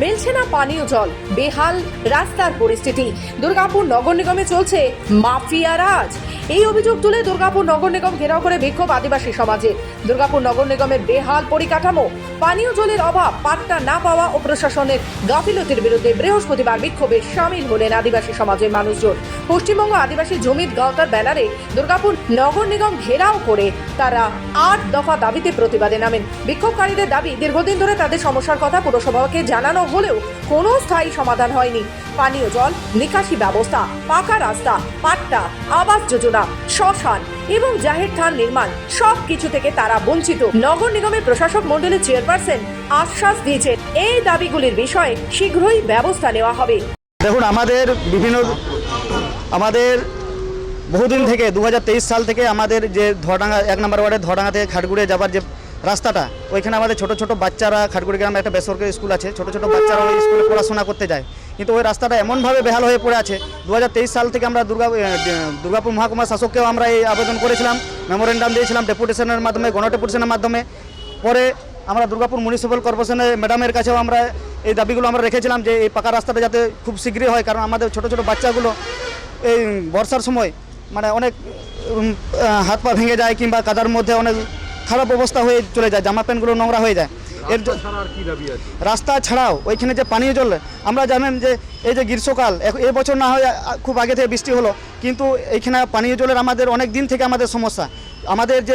মিলছে না পানীয় জল। বেহাল রাস্তার পরিস্থিতি। দুর্গাপুর নগর নিগমে চলছে মাফিয়া রাজ। এই অভিযোগ তুলে দুর্গাপুর নগর নিগম ঘেরাও করে বিক্ষোভ আদিবাসী সমাজে। দুর্গাপুর নগর নিগমের বেহাল পরিকাঠামো, পানীয় জলের অভাব, পাট্টা না পাওয়া ও প্রশাসনের গাফিলতির বিরুদ্ধে বৃহস্পতিবার বিক্ষোভে সামিল হলেন আদিবাসী সমাজের মানুষজন। পশ্চিমবঙ্গ আদিবাসী জমিত গাওতার ব্যানারে দুর্গাপুর নগর নিগম ঘেরাও করে তারা আট দফা দাবিতে প্রতিবাদে নামেন। বিক্ষোভকারীদের দাবি, দীর্ঘদিন ধরে তাদের সমস্যার কথা পুরসভাকে জানানো হলেও কোনো স্থায়ী সমাধান হয়নি। পানীয় জল, নিকাশি ব্যবস্থা, পাকা রাস্তা, পাট্টা, আবাস যোজনা, শ্মশান এবং জাহের থান নির্মাণ সব কিছু থেকে তারা বঞ্চিত। নগর নিগমের প্রশাসক মণ্ডলের চেয়ারপারসন আশ্বাস দিয়েছেন, এই দাবিগুলির বিষয়ে শীঘ্রই ব্যবস্থা নেওয়া হবে। দেখুন, আমাদের বিভিন্ন আমাদের বহুদিন থেকে, দু হাজার তেইশ সাল থেকে আমাদের যে ধোয়াডাঙ্গা, এক নম্বর ওয়ার্ডের ধোয়াডাঙ্গা থেকে খাটগুড়িয়ে যাবার যে রাস্তাটা। ওইখানে আমাদের ছোট ছোট বাচ্চারা, খাটগুড়ি গ্রামে একটা বেসরকারি স্কুল আছে, ছোট ছোট বাচ্চারা ওই স্কুলে পড়াশোনা করতে যায়। কিন্তু ওই রাস্তাটা এমনভাবে বেহাল হয়ে পড়ে আছে দু হাজার তেইশ সাল থেকে আমরা দুর্গা দুর্গাপুর মহাকুমার শাসককেও আমরা এই আবেদন করেছিলাম, মেমোরেন্ডাম দিয়েছিলাম ডেপুটেশনের মাধ্যমে, গণডেপুটেশনের মাধ্যমে। পরে আমরা দুর্গাপুর মিউনিসিপ্যাল কর্পোরেশনের ম্যাডামের কাছেও আমরা এই দাবিগুলো আমরা রেখেছিলাম যে এই পাকা রাস্তাটা যাতে খুব শীঘ্রই হয়, কারণ আমাদের ছোট ছোট বাচ্চাগুলো এই বর্ষার সময় মানে অনেক হাত পা ভেঙে যায় কিংবা কাদার মধ্যে অনেক খারাপ অবস্থা হয়ে চলে যায় জামা প্যান্টগুলো নোংরা হয়ে যায়। এর রাস্তা ছাড়াও ওইখানে যে পানীয় জল আমরা জানেন যে এই যে গ্রীষ্মকাল এ- এই বছর না হয় খুব আগে থেকে বৃষ্টি হলো কিন্তু এইখানে পানীয় জলের আমাদের অনেক দিন থেকে আমাদের সমস্যা। আমাদের যে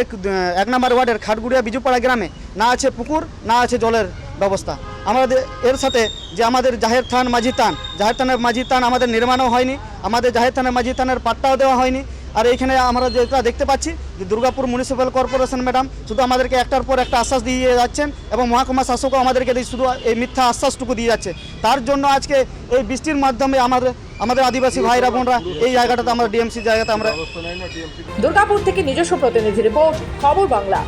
এক নম্বর ওয়ার্ডের খাটগুড়িয়া বিজুপাড়া গ্রামে না আছে পুকুর না আছে জলের ব্যবস্থা। আমাদের এর সাথে যে আমাদের জাহের থান মাঝি তান জাহের থানের মাঝি তান আমাদের নির্মাণও হয়নি আমাদের জাহের থানের মাঝি থানের পাট্টাও দেওয়া হয়নি আর এইখানে আমরা যেটা দেখতে পাচ্ছি যে দুর্গাপুর মিউনিসিপ্যাল কর্পোরেশন ম্যাডাম শুধু আমাদেরকে একটার পর একটা আশ্বাস দিয়ে যাচ্ছেন এবং মহাকুমা শাসকও আমাদেরকে শুধু এই মিথ্যা আশ্বাসটুকু দিয়ে যাচ্ছে। তার জন্য আজকে এই বৃষ্টির মাধ্যমে আমাদের আমাদের আদিবাসী ভাইরা, বোনরা এই জায়গাটাতে আমরা ডিএমসি জায়গাতে আমরা দুর্গাপুর থেকে নিজস্ব প্রতিনিধি রিপোর্ট, খবর বাংলা।